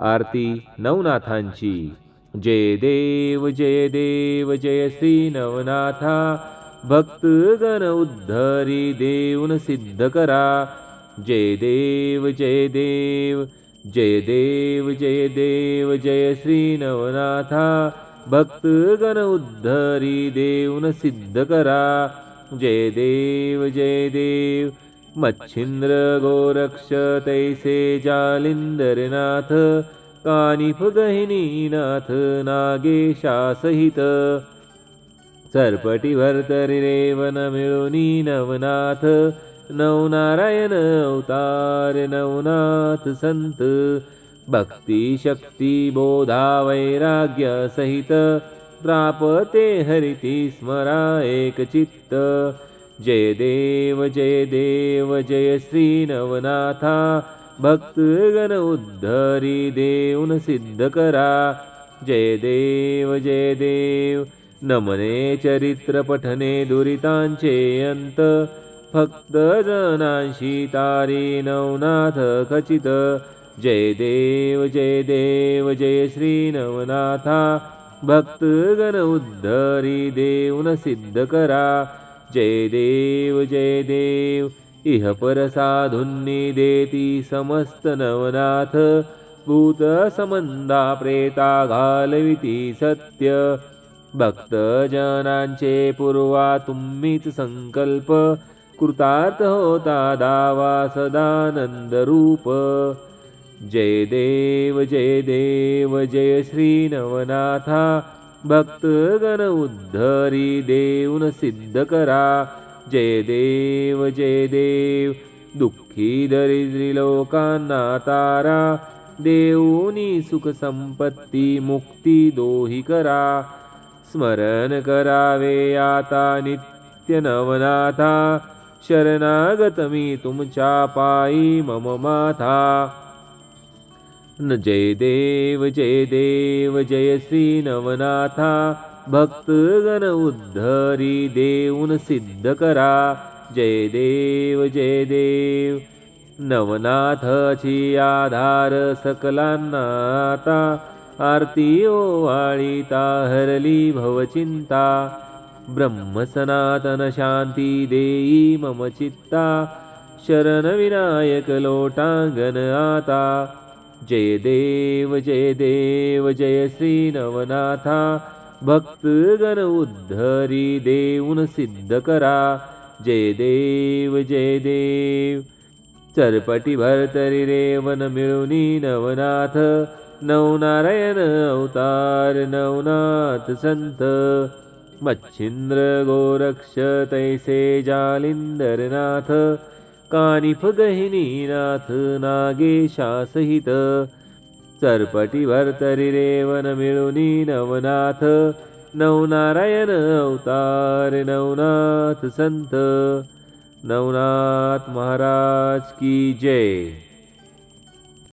आरती नवनाथांची. जय देव जय देव जय श्री नवनाथा. भक्तगण उद्धरी देऊन सिद्ध करा. जय देव जय देव जय देव जय देव जय श्री नवनाथा. भक्तगण उद्धरी देऊन सिद्ध करा. जय देव जय देव मच्छिंद्र गोरक्ष तैसे जालिंदरनाथ कानिफ गहिनीनाथ नागेशासहित सरपटी भरतरी रेवन मिळुनी नवनाथ नवनारायण अवतार नवनाथ संत। भक्ती शक्ती बोधा वैराग्य सहित प्रापते हरिती स्मरा एक चित्त जय देव जय देव जय श्री नवनाथा भक्तगण उद्धरी देऊन सिद्ध करा। जय देव जय देव नमने चरित्र पठने दुरितांचे अंत। फक्त जनांशी तारी नवनाथ खचित। जय देव जय देव जय श्री नवनाथा भक्तगण उद्धरी देऊन सिद्ध करा। जय देव जय देव इह परसाधुन्नी देती समस्त नवनाथ भूत समंदा प्रेता घालविती सत्य भक्तजनांचे पूर्वा तुम्हीच संकल्प कृतार्थ होता दावा सदानंद रूप. जय देव जय देव जय श्री नवनाथा भक्तगण उद्धरी देऊन सिद्ध करा. जय देव जय देव. दुःखी दरिद्री लोकांना तारा. देऊनी सुख संपत्ती मुक्ती दोही करा. स्मरण करावे आता नित्य नवनाथा. शरणागत मी तुमच्या पायी मम माथा. जय देव जय देव जय श्री नवनाथा भक्तगण उद्धरी देऊन सिद्ध करा। जय देव जय देव। नवनाथची आधार सकलांना आता। आरती ओवाळीता हरली भवचिंता ब्रह्मसनातन शांती देई मम चित्ता। शरण विनायक आता। जय देव जय देव जय श्री नवनाथा भक्तगण उद्धरी देऊन सिद्ध करा। जय देव जय देव। चरपटी भरतरी रेवन मिळुनी नवनाथ। नवनारायण अवतार नवनाथ संत। मच्छिंद्र गोरक्ष तैसे जालिंदरनाथ कानिफ गहिनीनाथ नागेशासहित चरपटी भरतरी रेवन मिळुनी नवनाथ। नवनारायण अवतार नवनाथ संत। नवनाथ महाराज की जय।